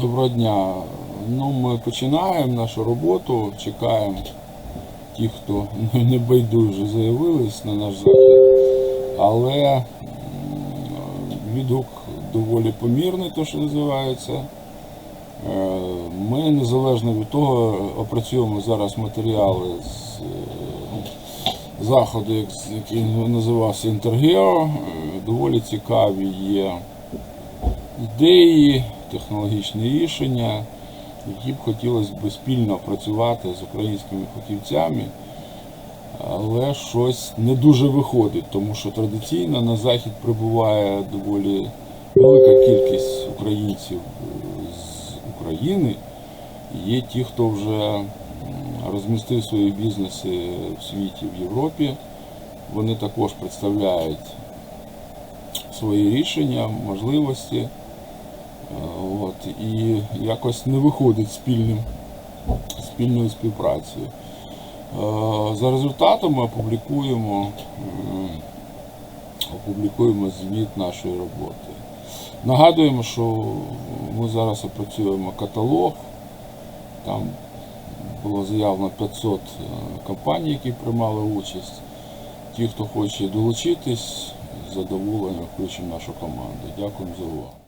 Доброго дня. Ну, ми починаємо нашу роботу, чекаємо ті, хто не байдуже заявились на наш захід. Але відгук доволі помірний, то що називається. Е, Ми незалежно від того опрацюємо зараз матеріали з е, заходу, як- який називався Інтергео. Е, Доволі цікаві є ідеї, технологічні рішення, які б хотілося б спільно працювати з українськими фахівцями, але щось не дуже виходить, тому що традиційно на захід прибуває доволі велика кількість українців з України. Є ті, хто вже розмістив свої бізнеси в світі, в Європі. Вони також представляють свої рішення, можливості. От, і якось не виходить спільним, спільною співпрацею. За результатами опублікуємо, опублікуємо звіт нашої роботи. Нагадуємо, що ми зараз опрацюємо каталог. Там було заявлено 500 е, компаній, які приймали участь. Ті, хто хоче долучитись, з задоволенням включимо нашу команду. Дякуємо за увагу.